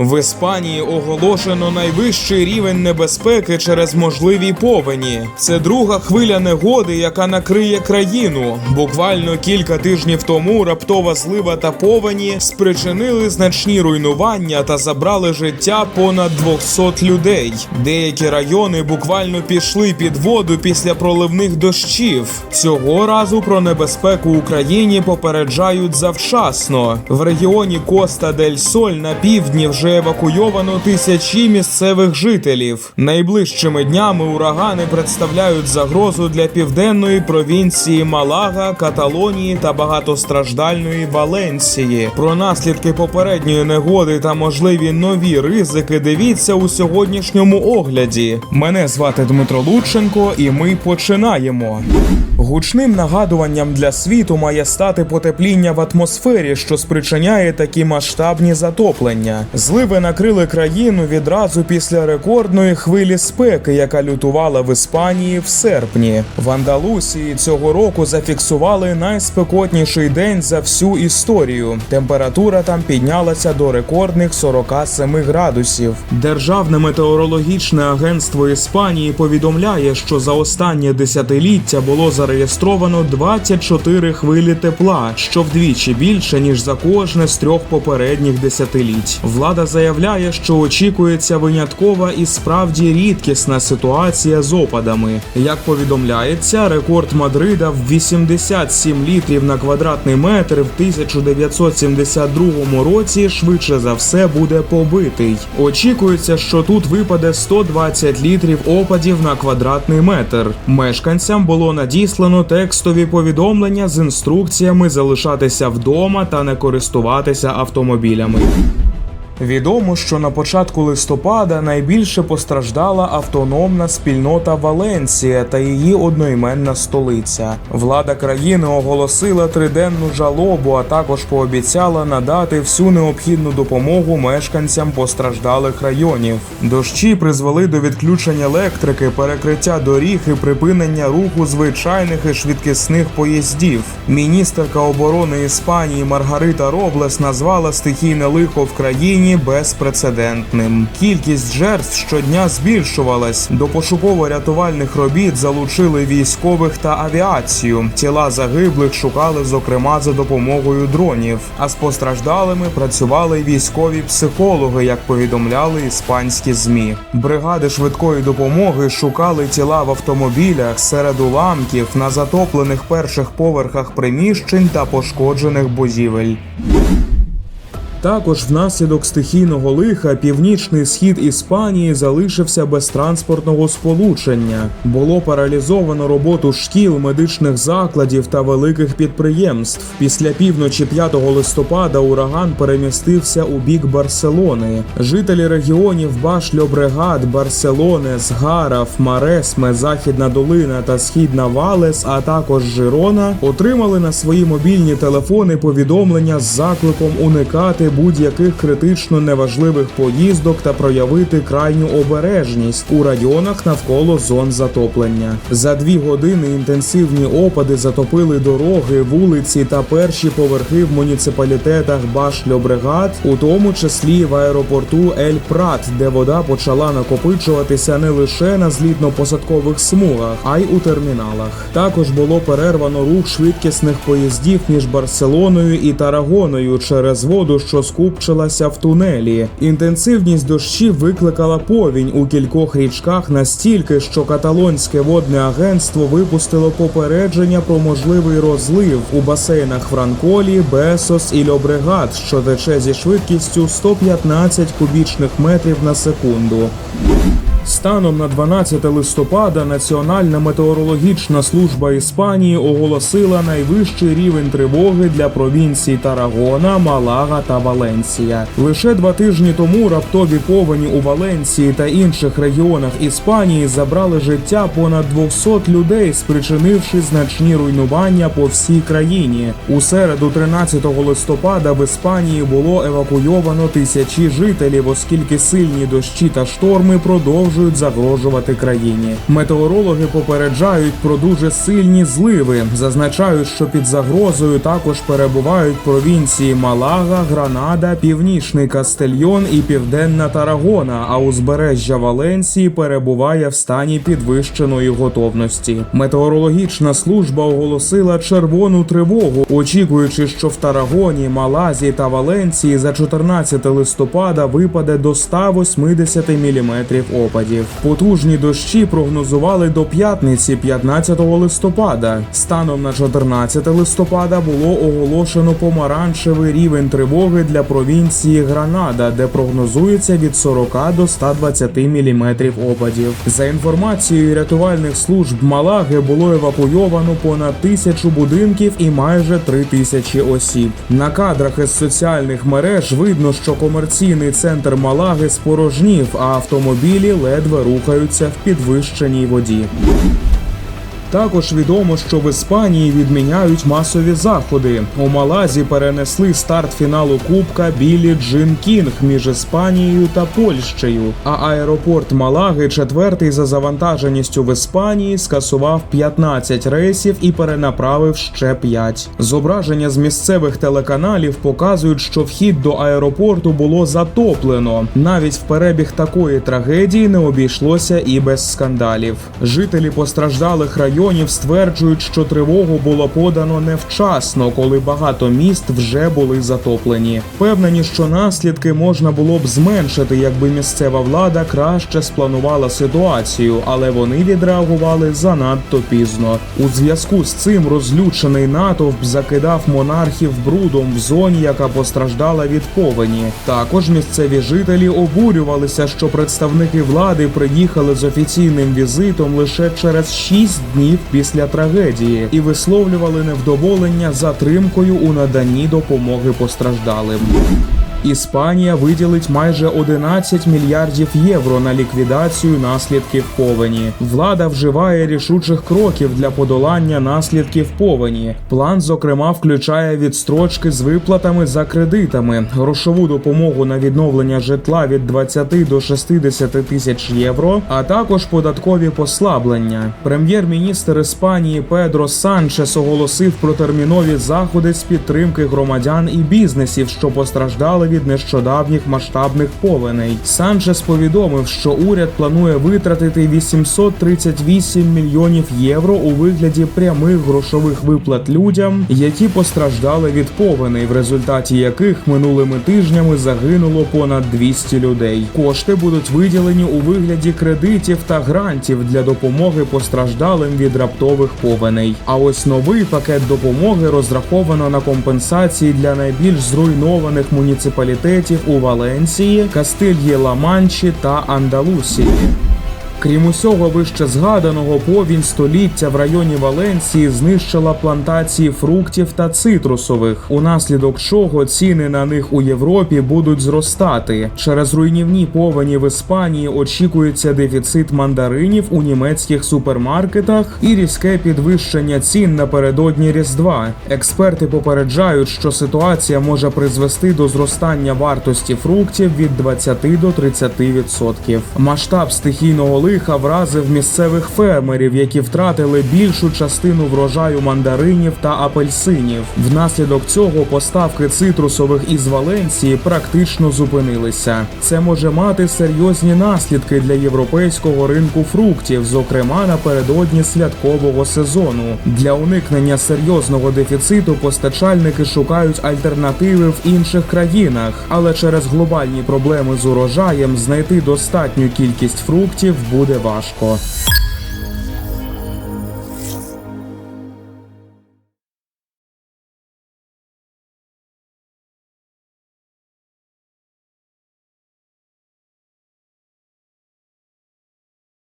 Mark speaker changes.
Speaker 1: В Іспанії оголошено найвищий рівень небезпеки через можливі повені. Це друга хвиля негоди, яка накриє країну. Буквально кілька тижнів тому раптова злива та повені спричинили значні руйнування та забрали життя понад 200 людей. Деякі райони буквально пішли під воду після проливних дощів. Цього разу про небезпеку Україні попереджають завчасно. В регіоні Коста дель Соль на півдні вже евакуйовано тисячі місцевих жителів. Найближчими днями урагани представляють загрозу для південної провінції Малага, Каталонії та багатостраждальної Валенсії. Про наслідки попередньої негоди та можливі нові ризики дивіться у сьогоднішньому огляді. Мене звати Дмитро Лученко, і ми починаємо. Гучним нагадуванням для світу має стати потепління в атмосфері, що спричиняє такі масштабні затоплення. Зливи накрили країну відразу після рекордної хвилі спеки, яка лютувала в Іспанії в серпні. В Андалусії цього року зафіксували найспекотніший день за всю історію. Температура там піднялася до рекордних 47 градусів. Державне метеорологічне агентство Іспанії повідомляє, що за останнє десятиліття було зареєстровано 24 хвилі тепла, що вдвічі більше ніж за кожне з трьох попередніх десятиліть. Влада заявляє, що очікується виняткова і справді рідкісна ситуація з опадами. Як повідомляється, рекорд Мадрида в 87 літрів на квадратний метр в 1972 році швидше за все буде побитий. Очікується, що тут випаде 120 літрів опадів на квадратний метр. Мешканцям було надіслано текстові повідомлення з інструкціями залишатися вдома та не користуватися автомобілями. Відомо, що на початку листопада найбільше постраждала автономна спільнота Валенсія та її одноіменна столиця. Влада країни оголосила триденну жалобу, а також пообіцяла надати всю необхідну допомогу мешканцям постраждалих районів. Дощі призвели до відключення електрики, перекриття доріг і припинення руху звичайних і швидкісних поїздів. Міністерка оборони Іспанії Маргарита Роблес назвала стихійне лихо в країні безпрецедентним. Кількість жертв щодня збільшувалась. До пошуково-рятувальних робіт залучили військових та авіацію. Тіла загиблих шукали, зокрема, за допомогою дронів. А з постраждалими працювали військові психологи, як повідомляли іспанські змі. Бригади швидкої допомоги шукали тіла в автомобілях серед уламків на затоплених перших поверхах приміщень та пошкоджених будівель. Також внаслідок стихійного лиха північний схід Іспанії залишився без транспортного сполучення. Було паралізовано роботу шкіл, медичних закладів та великих підприємств. Після півночі 5 листопада ураган перемістився у бік Барселони. Жителі регіонів Баш-Льобрегат, Барселони, Згарав, Маresme, Західна Долина та Східна Валес, а також Жирона, отримали на свої мобільні телефони повідомлення з закликом уникати будь-яких критично неважливих поїздок та проявити крайню обережність у районах навколо зон затоплення. За дві години інтенсивні опади затопили дороги, вулиці та перші поверхи в муніципалітетах Баш-Льобрегат, у тому числі в аеропорту Ель Прат, де вода почала накопичуватися не лише на злітно-посадкових смугах, а й у терміналах. Також було перервано рух швидкісних поїздів між Барселоною і Тарагоною через воду, що скупчилася в тунелі. Інтенсивність дощів викликала повінь у кількох річках настільки, що каталонське водне агентство випустило попередження про можливий розлив у басейнах Франколі, Бесос і Льобрегат, що тече зі швидкістю 115 кубічних метрів на секунду. Станом на 12 листопада Національна метеорологічна служба Іспанії оголосила найвищий рівень тривоги для провінцій Тарагона, Малага та Валенсія. Лише два тижні тому раптові повені у Валенсії та інших регіонах Іспанії забрали життя понад 200 людей, спричинивши значні руйнування по всій країні. У середу, 13 листопада, в Іспанії було евакуйовано тисячі жителів, оскільки сильні дощі та шторми продовжують продовжують загрожувати країні. Метеорологи попереджають про дуже сильні зливи. Зазначають, що під загрозою також перебувають провінції Малага, Гранада, Північний Кастельйон і Південна Тарагона. А узбережжя Валенсії перебуває в стані підвищеної готовності. Метеорологічна служба оголосила червону тривогу, очікуючи, що в Тарагоні, Малазі та Валенції за 14 листопада випаде до 180 мм опадів. Потужні дощі прогнозували до п'ятниці 15 листопада. Станом на 14 листопада було оголошено помаранчевий рівень тривоги для провінції Гранада, де прогнозується від 40 до 120 мм опадів. За інформацією рятувальних служб Малаги було евакуйовано понад тисячу будинків і майже три тисячі осіб. На кадрах із соціальних мереж видно, що комерційний центр Малаги спорожнів, а автомобілі ледве рухаються в підвищеній воді. Також відомо, що в Іспанії відміняють масові заходи. У Малазі перенесли старт фіналу Кубка Білі Джин Кінг між Іспанією та Польщею. А аеропорт Малаги, четвертий за завантаженістю в Іспанії, скасував 15 рейсів і перенаправив ще 5. Зображення з місцевих телеканалів показують, що вхід до аеропорту було затоплено. Навіть в перебіг такої трагедії не обійшлося і без скандалів. Жителі постраждалих районів стверджують, що тривогу було подано невчасно, коли багато міст вже були затоплені. Впевнені, що наслідки можна було б зменшити, якби місцева влада краще спланувала ситуацію, але вони відреагували занадто пізно. У зв'язку з цим розлючений натовп закидав монархів брудом в зоні, яка постраждала від повені. Також місцеві жителі обурювалися, що представники влади приїхали з офіційним візитом лише через 6 днів після трагедії і висловлювали невдоволення затримкою у наданні допомоги постраждалим. Іспанія виділить майже 11 мільярдів євро на ліквідацію наслідків повені. Влада вживає рішучих кроків для подолання наслідків повені. План, зокрема, включає відстрочки з виплатами за кредитами, грошову допомогу на відновлення житла від 20 до 60 тисяч євро, а також податкові послаблення. Прем'єр-міністр Іспанії Педро Санчес оголосив про термінові заходи з підтримки громадян і бізнесів, що постраждали від нещодавніх масштабних повеней. Санчес повідомив, що уряд планує витратити 838 мільйонів євро у вигляді прямих грошових виплат людям, які постраждали від повеней, в результаті яких минулими тижнями загинуло понад 200 людей. Кошти будуть виділені у вигляді кредитів та грантів для допомоги постраждалим від раптових повеней. А ось новий пакет допомоги розраховано на компенсації для найбільш зруйнованих муніципалітетів у Валенсії, Кастильї Ла-Манчі та Андалусії. Крім усього вище згаданого, повінь століття в районі Валенсії знищила плантації фруктів та цитрусових, унаслідок чого ціни на них у Європі будуть зростати. Через руйнівні повені в Іспанії очікується дефіцит мандаринів у німецьких супермаркетах і різке підвищення цін напередодні Різдва. Експерти попереджають, що ситуація може призвести до зростання вартості фруктів від 20 до 30%. Масштаб стихійного лиха вразив місцевих фермерів, які втратили більшу частину врожаю мандаринів та апельсинів. Внаслідок цього поставки цитрусових із Валенції практично зупинилися. Це може мати серйозні наслідки для європейського ринку фруктів, зокрема напередодні святкового сезону. Для уникнення серйозного дефіциту постачальники шукають альтернативи в інших країнах, але через глобальні проблеми з урожаєм знайти достатню кількість фруктів буде важко.